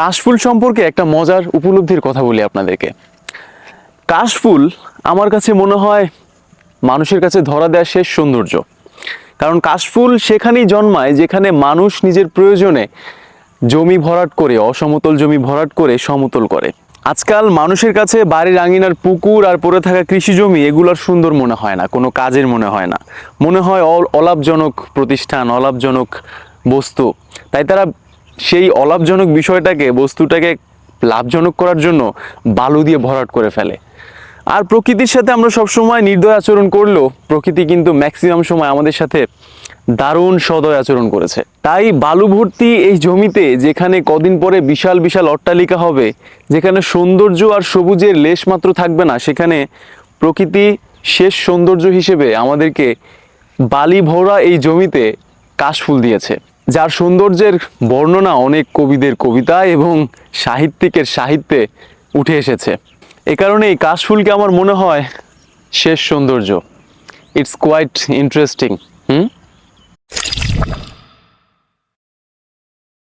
কাশফুল সম্পর্কে একটা মজার উপলব্ধির কথা বলি আপনাদেরকে। কাশফুল আমার কাছে মনে হয় মানুষের কাছে ধরা দেওয়া শেষ সৌন্দর্য। কারণ কাশফুল সেখানেই জন্মায় যেখানে মানুষ নিজের প্রয়োজনে জমি ভরাট করে, অসমতল জমি ভরাট করে, সমতল করে। আজকাল মানুষের কাছে বাড়ির আঙিনার পুকুর আর পড়ে থাকা কৃষি জমি এগুলোর সুন্দর মনে হয় না, কোনো কাজের মনে হয় না। মনে হয় অলাভজনক প্রতিষ্ঠান, অলাভজনক বস্তু। তাই তারা সেই অলাভজনক বিষয়টাকে, বস্তুটাকে লাভজনক করার জন্য বালু দিয়ে ভরাট করে ফেলে। আর প্রকৃতির সাথে আমরা সবসময় নির্দয় আচরণ করলেও প্রকৃতি কিন্তু ম্যাক্সিমাম সময় আমাদের সাথে দারুণ সদয় আচরণ করেছে। তাই বালু ভর্তি এই জমিতে যেখানে কদিন পরে বিশাল বিশাল অট্টালিকা হবে, যেখানে সৌন্দর্য আর সবুজের লেশ মাত্র থাকবে না, সেখানে প্রকৃতি শেষ সৌন্দর্য হিসেবে আমাদেরকে বালি ভরা এই জমিতে কাশফুল দিয়েছে। যার সৌন্দর্যের বর্ণনা অনেক কবিদের কবিতা এবং সাহিত্যিকের সাহিত্যে উঠে এসেছে। এ কারণে এই কাশফুলকে আমার মনে হয় শেষ সৌন্দর্য। It's quite interesting hmm?